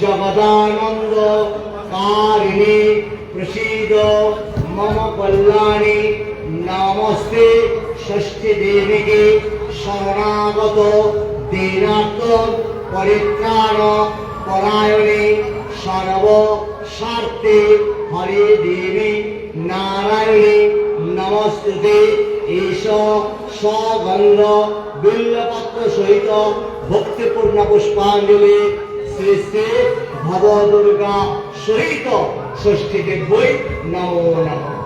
জগদানন্দ কারিণী প্রসীদ মম কল্যাণী নমস্তে ষষ্ঠী দেবীকে শরণাগত দীনার্থ পরিত্রাণ পরায়ণে সর্ব স্বার্থে হরে দেবী নারায়ণী নমস্তুতে এস সগন্ধ বিল্লপত্র সহিত ভক্তিপূর্ণ পুষ্পাঞ্জলি ভব দুর্গা সহিত ষষ্ঠী দেবই নমো নমঃ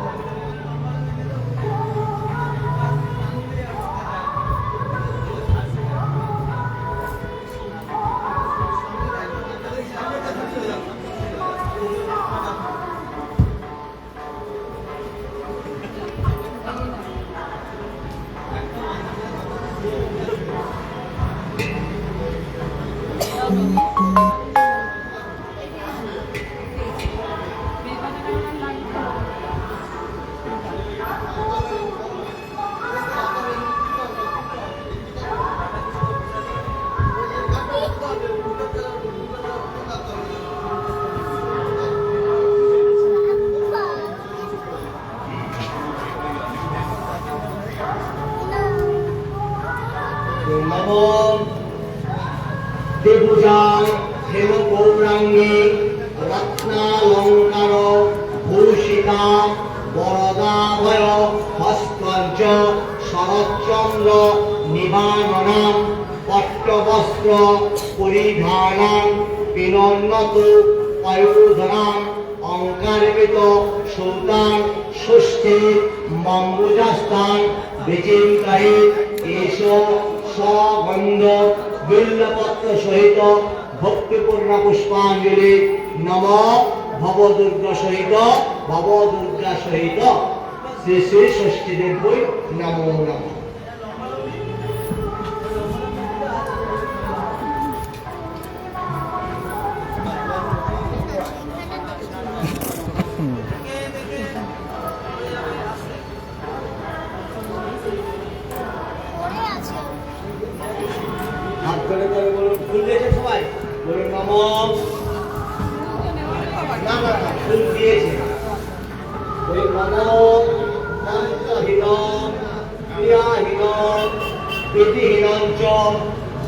নম দেবুজায় হেম গৌরাঙ্গে রত্নালঙ্কার, ভূষিতা, বরদাভয় ভাস্কর্য শরৎচন্দ্র নিবারণাম পট্টবস্ত্র পরিধানাম পিনন্নত পয়োধরাম অঙ্কারবিত সুলতান ষষ্ঠী মম্বুজাস্তান বিচিন্তায় এস সগন্ধ বিল্লপত্র সহিত ভক্তিপূর্ণ পুষ্পাঞ্জলি নম ভবদুর্গা সহিত ভবদুর্গা সহিত শ্রী শ্রী ষষ্ঠী দেবী নমো নমঃ। নম না না ফুল দিয়েছে বলুন নম মন্ত্রহীন ক্রিয়াহীন প্রীতিহীন চ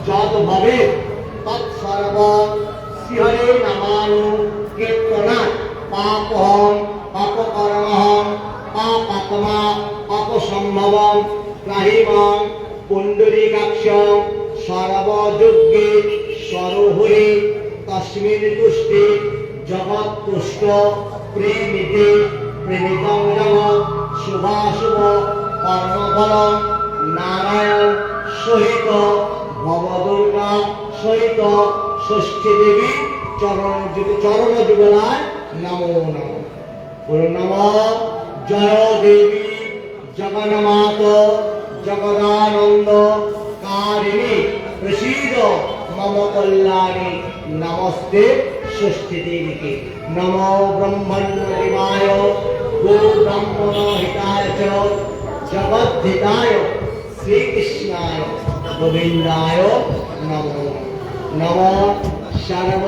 যত ভাবে তৎসর্ব শ্রীহরে নামানু কীর্তনা পাপহম পাপকর্মহম পাপাত্মা পাপসম্ভবম রাহিমম পুণ্ডরীকাক্ষম সর্বযজ্ঞে সরোহরি তস্মিন তুষ্টি জগৎ তুষ্ট প্রেমিতে প্রেমিতং জগৎ শুভাশুভ কর্মফল, নারায়ণ সহিত, ভবদুর্গা সহিত, ষষ্ঠী দেবী চরণ চরণ যুগলায় নমো নম। নম, জয় দেবী জগন্মাত জগদানন্দ, কারিণী, প্রসীদ, মম কল্যাণী। নমস্তে, ষষ্ঠী দেবীকে। নম ব্রহ্মণ্য দেবায় গো ব্রাহ্মণ হিতায় চ, জগদ্ধিতায়, শ্রীকৃষ্ণায়, গোবিন্দায় নমো। নম সর্ব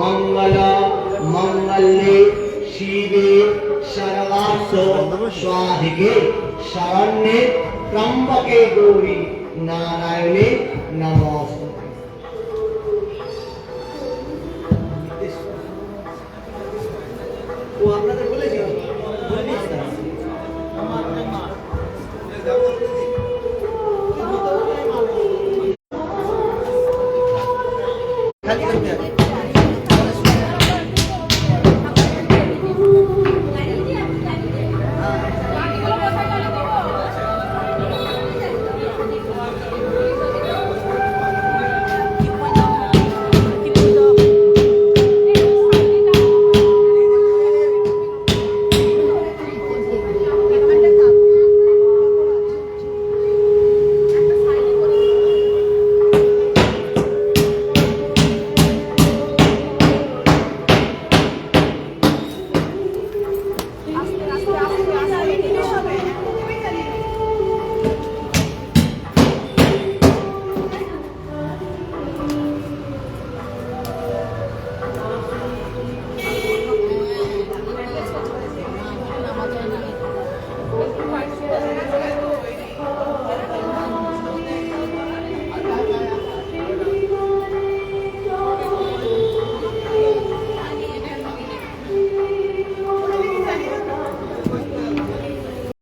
মঙ্গল মঙ্গলে শিবে সর্বার্থ শরণ্যে ত্রম্বকে গৌরী, নারায়ণে নমস্তে 我们的